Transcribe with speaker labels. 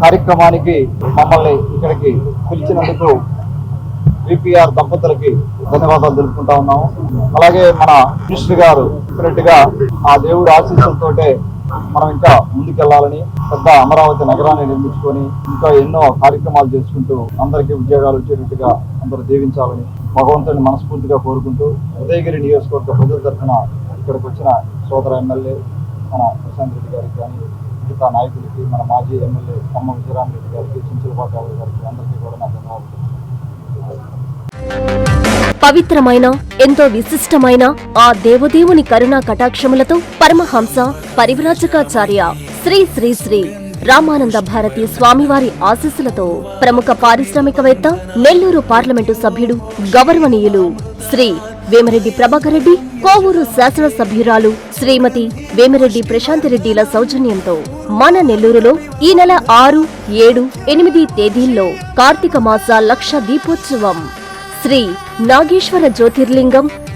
Speaker 1: కార్యక్రమానికి మమ్మల్ని ఇక్కడికి పిలిచినందుకు విపిఆర్ దంపతులకి ధన్యవాదాలు తెలుపుకుంటా ఉన్నాము. అలాగే మన మినిస్టర్ గారు చెప్పినట్టుగా ఆ దేవుడి ఆశీస్సులతోటే మనం ఇంకా ముందుకెళ్ళాలని పెద్ద అమరావతి నగరాన్ని నిర్మించుకొని ఇంకా ఎన్నో కార్యక్రమాలు చేసుకుంటూ అందరికీ ఉద్యోగాలు వచ్చేటట్టుగా అందరూ దీవించాలని భగవంతుని మనస్ఫూర్తిగా కోరుకుంటూ ఉదయగిరి నియోజకవర్గ ప్రజల తరఫున ఇక్కడికి వచ్చిన సోదర ఎమ్మెల్యే మన ప్రశాంత్ రెడ్డి గారికి కానీ మిగతా నాయకులకి మన మాజీ ఎమ్మెల్యే కమ్మ విజయరామ్ రెడ్డి గారికి చించలపాటి గారికి అందరికీ కూడా నా ధన్యవాదాలు.
Speaker 2: పవిత్రమైన ఎంతో విశిష్టమైన ఆ దేవదేవుని కరుణా కటాక్షములతో పరమహంస పరివ్రాజకాచార్య శ్రీ శ్రీ శ్రీ రామానంద భారతి స్వామివారి ఆశీస్సులతో ప్రముఖ పారిశ్రామికవేత్త నెల్లూరు పార్లమెంటు సభ్యుడు గౌరవనీయులు శ్రీ వేమిరెడ్డి ప్రభాకర్ రెడ్డి కోవూరు శాసనసభ్యురాలు శ్రీమతి వేమిరెడ్డి ప్రశాంతిరెడ్డిల సౌజన్యంతో మన నెల్లూరులో ఈ నెల ఆరు ఏడు ఎనిమిది తేదీల్లో కార్తీక మాస లక్ష దీపోత్సవం. శ్రీ నాగేశ్వర జ్యోతిర్లింగం